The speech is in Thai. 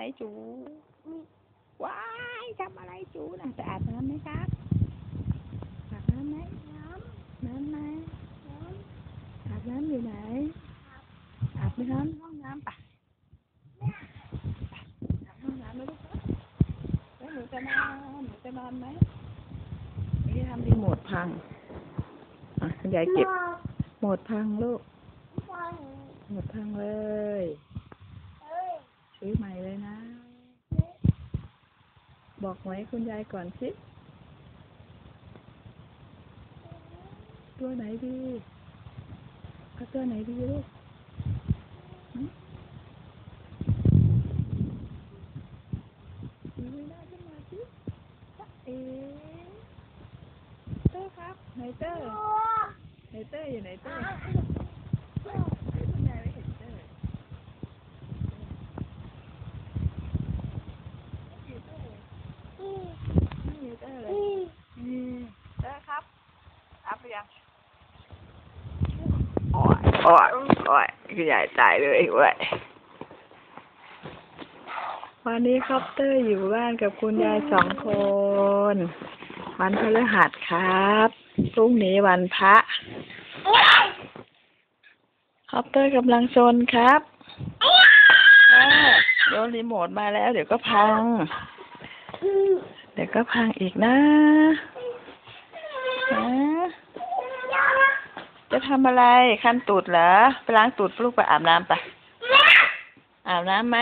นจูว้ายทำอะไรจูน่ะจะอาบน้ำไหมครับอาบน้ำไหมน้ำน้ำไหมอาบน้ำอยู่ไหนอาบน้ำห้องน้ำปะอาบห้องน้ำไหมลูกแล้วหนูจะนอนหนูจะนอนไหมนี่ทำรีโมทพังอะยายเก็บโหมดพังลูกหมดพังเลย ซื้อใหม่เลยนะ บอกไว้คุณยายก่อนสิ ตัวไหนดีเอาตัวไหนดีลูกหึดูไม่ได้ขึ้นมาสิจ๊ะเอ๋เตอร์ครับไหนเตอร์ไหนเตอร์อยู่ไหนเตอร์ให้คุณยายไม่เห็นเตอร์อยู่เตอร์ไม่มีเตอร์เลยนี่เตอร์ครับ อัพหรือยังโอ้ยโอ้ยโอ้ยคุณยายตายเลยเว้ยวันนี้คอปเตอร์อยู่บ้านกับคุณยายสองคน วันพฤหัสครับพรุ่งนี้วันพระคอปเตอร์กำลังชนครับเออโยนรีโมทมาแล้ว เดี๋ยวก็พัง เดี๋ยวก็พังอีกนะ ทำอะไรขันตูดเหรอ ไปล้างตูดลูกไปอาบน้ำไป อาบน้ำไหม